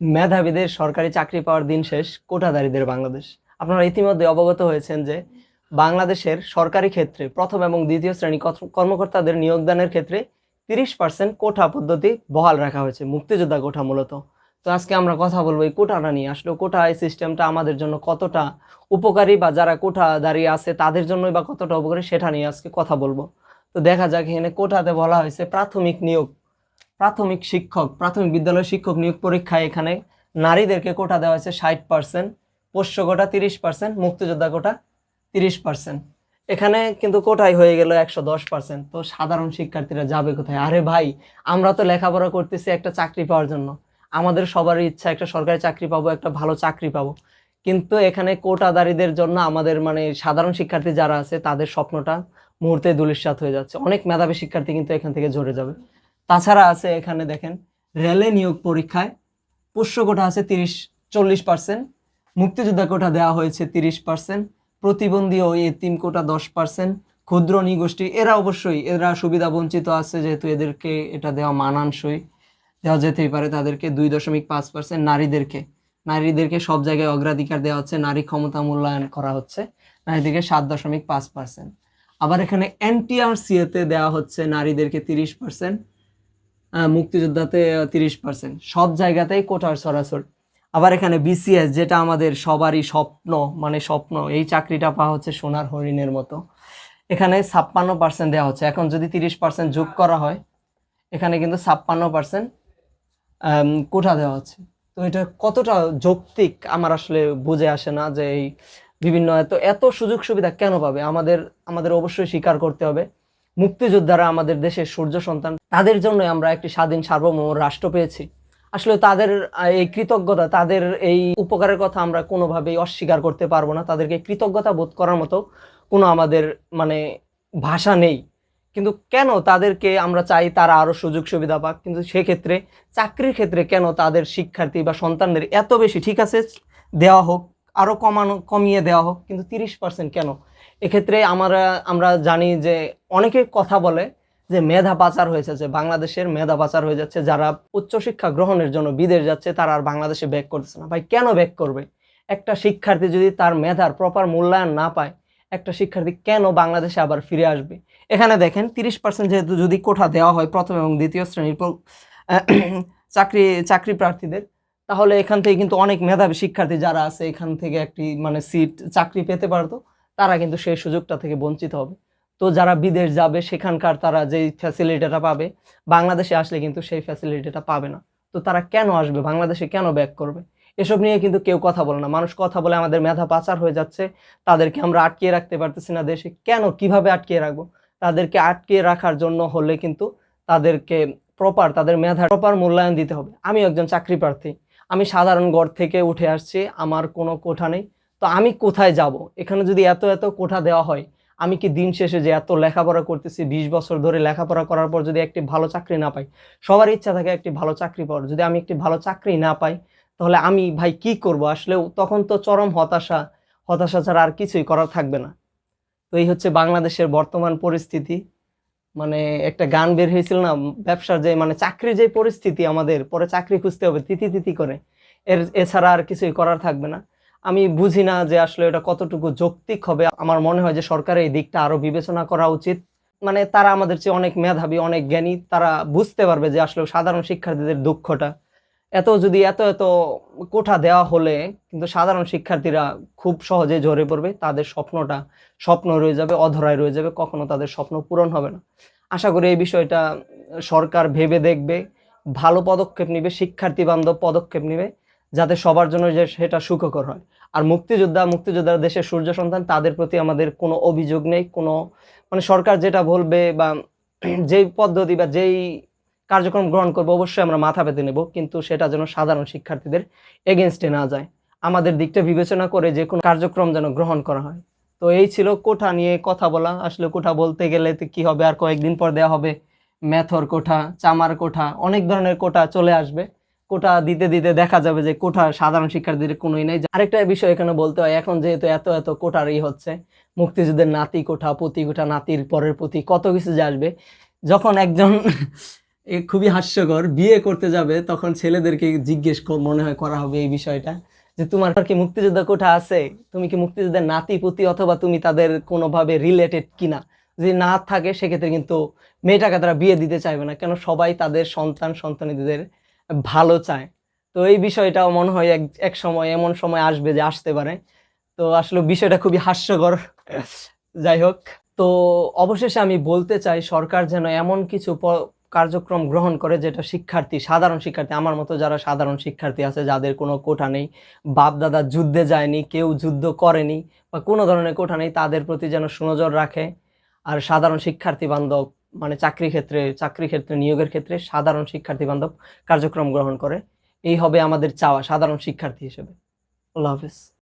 মেধাবীদের সরকারি চাকরি পাওয়ার দিন শেষ কোটাদারীদের বাংলাদেশ। আপনারা ইতিমধ্যে অবগত হয়েছেন যে বাংলাদেশের সরকারি ক্ষেত্রে প্রথম এবং দ্বিতীয় শ্রেণি কর্ম- কর্মকর্তাদের নিয়োগদানের ক্ষেত্রে তিরিশ পার্সেন্ট কোটা পদ্ধতি বহাল রাখা হয়েছে, মুক্তিযোদ্ধা কোটা মূলত। তো আজকে আমরা কথা বলব এই কোটাটা নিয়ে, আসলে কোটা এই সিস্টেমটা আমাদের জন্য কতটা উপকারী বা যারা কোটা দাঁড়িয়ে আছে তাদের জন্যই বা কতটা উপকারী সেটা নিয়ে আজকে কথা বলব। তো দেখা যাক এখানে কোটাতে বলা হয়েছে প্রাথমিক নিয়োগ প্রাথমিক শিক্ষক, প্রাথমিক বিদ্যালয় শিক্ষক নিয়োগ পরীক্ষায় এখানে নারীদেরকে কোটা দেওয়া হয়েছে ষাট পার্সেন্ট পোষ্য কোটা তিরিশ পার্সেন্ট মুক্তিযোদ্ধা কোটা তিরিশ পার্সেন্ট এখানে কিন্তু কোটাই হয়ে গেল একশো দশ পার্সেন্ট তো সাধারণ শিক্ষার্থীরা যাবে কোথায়? আরে ভাই, আমরা তো লেখাপড়া করতেছি একটা চাকরি পাওয়ার জন্য। আমাদের সবারই ইচ্ছা একটা সরকারি চাকরি পাবো, একটা ভালো চাকরি পাবো। কিন্তু এখানে কোটাদারীদের জন্য আমাদের মানে সাধারণ শিক্ষার্থী যারা আছে, তাদের স্বপ্নটা মুহূর্তে দুলিশ্বাত হয়ে যাচ্ছে। অনেক মেধাবী শিক্ষার্থী কিন্তু এখান থেকে ঝরে যাবে। তাছাড়া আছে এখানে দেখেন, রেলে নিয়োগ পরীক্ষায় পোষ্য কোটা আছে তিরিশ, চল্লিশ পার্সেন্ট, মুক্তিযোদ্ধা কোটা দেওয়া হয়েছে তিরিশ পার্সেন্ট, প্রতিবন্ধী ও এতিম কোটা দশ পার্সেন্ট, ক্ষুদ্র নিগোষ্ঠী, এরা অবশ্যই, এরা সুবিধা বঞ্চিত আছে যেহেতু এদেরকে এটা দেওয়া মানানসই, দেওয়া যেতেই পারে তাদেরকে দুই দশমিক পাঁচ পার্সেন্ট নারীদেরকে নারীদেরকে সব জায়গায় অগ্রাধিকার দেওয়া হচ্ছে, নারী ক্ষমতা মূল্যায়ন করা হচ্ছে, নারীদেরকে সাত দশমিক পাঁচ পার্সেন্ট। আবার এখানে এনটিআরসিএতে দেওয়া হচ্ছে নারীদেরকে তিরিশ পার্সেন্ট মুক্তিযোদ্ধাতে তিরিশ পার্সেন্ট সব জায়গাতেই কোটার সরাসরি। আবার এখানে বিসিএস যেটা আমাদের সবারই স্বপ্ন মানে স্বপ্ন, এই চাকরিটা পাওয়া হচ্ছে সোনার হরিণের মতো। এখানে ছাপ্পান্ন পার্সেন্ট দেওয়া হচ্ছে। এখন যদি তিরিশ পার্সেন্ট যোগ করা হয়, এখানে কিন্তু ছাপ্পান্ন পার্সেন্ট কোটা দেওয়া হচ্ছে। তো এটা কতটা যৌক্তিক আমার আসলে বুঝে আসে না যে এই বিভিন্ন এত এত সুযোগ সুবিধা কেন পাবে? আমাদের আমাদের অবশ্যই স্বীকার করতে হবে। মুক্তিযোদ্ধারা আমাদের দেশের সূর্য সন্তান, তাদের জন্য আমরা একটি স্বাধীন সার্বভৌম রাষ্ট্র পেয়েছি। আসলে তাদের এই কৃতজ্ঞতা, তাদের এই উপকারের কথা আমরা কোনোভাবেই অস্বীকার করতে পারব না। তাদেরকে কৃতজ্ঞতা বোধ করার মতো কোনো আমাদের মানে ভাষা নেই। কিন্তু কেন তাদেরকে আমরা চাই তারা আরও সুযোগ সুবিধা পাক? কিন্তু সেক্ষেত্রে, চাকরির ক্ষেত্রে কেন তাদের শিক্ষার্থী বা সন্তানদের এত বেশি ঠিক আছে? দেওয়া হোক আরও কমানো, কমিয়ে দেওয়া হোক, কিন্তু তিরিশ পার্সেন্ট কেন? এক্ষেত্রে আমরা আমরা জানি যে অনেকে কথা বলে যে মেধা পাচার হয়েছে, যে বাংলাদেশের মেধা পাচার হয়ে যাচ্ছে, যারা উচ্চশিক্ষা গ্রহণের জন্য বিদেশ যাচ্ছে, তারা আর বাংলাদেশে ব্যাক করতেছে না। ভাই, কেন ব্যাক করবে? একটা শিক্ষার্থী যদি তার মেধার প্রপার মূল্যায়ন না পায়, একটা শিক্ষার্থী কেন বাংলাদেশে আবার ফিরে আসবে? এখানে দেখেন, তিরিশ পার্সেন্ট যেহেতু যদি কোঠা দেওয়া হয় প্রথম এবং দ্বিতীয় শ্রেণির চাকরি চাকরি প্রার্থীদের তাহলে এখান থেকে কিন্তু অনেক মেধাবী শিক্ষার্থী যারা আছে, এখান থেকে একটি মানে সিট চাকরি পেতে পারতো তারা কিন্তু সেই সুযোগটা থেকে বঞ্চিত হবে। তো যারা বিদেশ যাবে, সেখানকার তারা যেই ফ্যাসিলিটিটা পাবে, বাংলাদেশে আসলে কিন্তু সেই ফ্যাসিলিটিটা পাবে না। তো তারা কেন আসবে, বাংলাদেশে কেন ব্যাক করবে? এসব নিয়ে কিন্তু কেউ কথা বলে না। মানুষ কথা বলে আমাদের মেধা পাচার হয়ে যাচ্ছে, তাদেরকে আমরা আটকিয়ে রাখতে পারতেছি না দেশে। কেন, কীভাবে আটকিয়ে রাখব? তাদেরকে আটকিয়ে রাখার জন্য হলে কিন্তু তাদেরকে প্রপার তাদের মেধা প্রপার মূল্যায়ন দিতে হবে। আমি একজন চাকরি প্রার্থী। আমি সাধারণ গড় থেকে উঠে আসছি, আমার কোনো কোঠা নেই। তো আমি কোথায় যাব? এখানে যদি এত এত কোঠা দেওয়া হয়, আমি কি দিন শেষে যে এত লেখাপড়া করতেছি, বিশ বছর ধরে লেখাপড়া করার পর যদি একটি ভালো চাকরি না পাই, সবার ইচ্ছা থাকে একটি ভালো চাকরি পাওয়ার। যদি আমি একটি ভালো চাকরি না পাই, তাহলে আমি ভাই কি করব? আসলে তখন তো চরম হতাশা হতাশা ছাড়া আর কিছুই করার থাকবে না। তো এই হচ্ছে বাংলাদেশের বর্তমান পরিস্থিতি। মানে একটা গান বের হয়েছিল না, ব্যবসার যে মানে চাকরির যে পরিস্থিতি আমাদের, পরে চাকরি খুঁজতে হবে, তিতি তিতি করে। এর, এছাড়া আর কিছুই করার থাকবে না। আমি বুঝি না যে আসলে এটা কতটুকু যৌক্তিক হবে। আমার মনে হয় যে সরকারের এই দিকটা আরও বিবেচনা করা উচিত। মানে তারা আমাদের চেয়ে অনেক মেধাবী, অনেক জ্ঞানী, তারা বুঝতে পারবে যে আসলে সাধারণ শিক্ষার্থীদের দুঃখটা। এত যদি এত এত কোঠা দেওয়া হলে কিন্তু সাধারণ শিক্ষার্থীরা খুব সহজে ঝরে পড়বে, তাদের স্বপ্নটা স্বপ্ন রয়ে যাবে, অধরায় রয়ে যাবে, কখনো তাদের স্বপ্ন পূরণ হবে না। আশা করি এই বিষয়টা সরকার ভেবে দেখবে, ভালো পদক্ষেপ নেবে, শিক্ষার্থী বান্ধব পদক্ষেপ নেবে, যাতে সবার জন্য যে সেটা সুখকর হয়। আর মুক্তিযোদ্ধা, মুক্তিযোদ্ধারা দেশের সূর্য সন্তান, তাদের প্রতি আমাদের কোনো অভিযোগ নেই, কোনো মানে সরকার যেটা বলবে বা যেই পদ্ধতি বা যেই কার্যক্রম গ্রহণ করব, অবশ্যই আমরা মাথা পেতে নেব, কিন্তু সেটা যেন সাধারণ শিক্ষার্থীদের এগেনস্টে না যায়। আমাদের দিকটা বিবেচনা করে যে কোনো কার্যক্রম যেন গ্রহণ করা হয়। তো এই ছিল কোঠা নিয়ে কথা বলা। আসলে কোঠা বলতে গেলে তো কী হবে? আর কয়েকদিন পর দেওয়া হবে ম্যাথর কোঠা, চামার কোঠা, অনেক ধরনের কোঠা চলে আসবে। কোটা দিতে দিতে দেখা যাবে যে কোঠা সাধারণ শিক্ষার্থীদের কোনোই নেই। আরেকটা বিষয় এখানে বলতে হয়, এখন যেহেতু এত এত কোটার হচ্ছে, মুক্তিযুদ্ধের নাতি কোঠা, পুতি কোঠা, নাতির পরের পুঁতি, কত কিছু যে আসবে। যখন একজন এ খুবই হাস্যকর। বিয়ে করতে যাবে, তখন ছেলেদেরকে জিজ্ঞেস মনে হয় করা হবে এই বিষয়টা, যে তোমার কি মুক্তিযোদ্ধা কোঠা আছে? তুমি কি মুক্তিযোদ্ধার নাতি পুতি অথবা তুমি তাদের কোনোভাবে রিলেটেড কিনা? যদি না থাকে, সেক্ষেত্রে কিন্তু মেয়েটাকে তারা বিয়ে দিতে চাইবে না, কেন সবাই তাদের সন্তান সন্তানীদের ভালো চায়। তো এই বিষয়টাও মনে হয় এক এক সময়, এমন সময় আসবে যে আসতে পারে। তো আসলে বিষয়টা খুবই হাস্যকর। যাই হোক, তো অবশেষে আমি বলতে চাই, সরকার যেন এমন কিছু কার্যক্রম গ্রহণ করে যেটা শিক্ষার্থী, সাধারণ শিক্ষার্থী, আমার মতো যারা সাধারণ শিক্ষার্থী আছে, যাদের কোনো কোঠা নেই বাপ দাদা যুদ্ধে যায়নি, কেউ যুদ্ধ করেনি বা কোনো ধরনের কোঠা নেই, তাদের প্রতি যেন সুনজর রাখে। আর সাধারণ শিক্ষার্থী বান্ধব মানে চাকরি ক্ষেত্রে চাকরি ক্ষেত্রে, নিয়োগের ক্ষেত্রে সাধারণ শিক্ষার্থী বান্ধব কার্যক্রম গ্রহণ করে। এই হবে আমাদের চাওয়া, সাধারণ শিক্ষার্থী হিসেবে। আল্লাহ হাফিজ।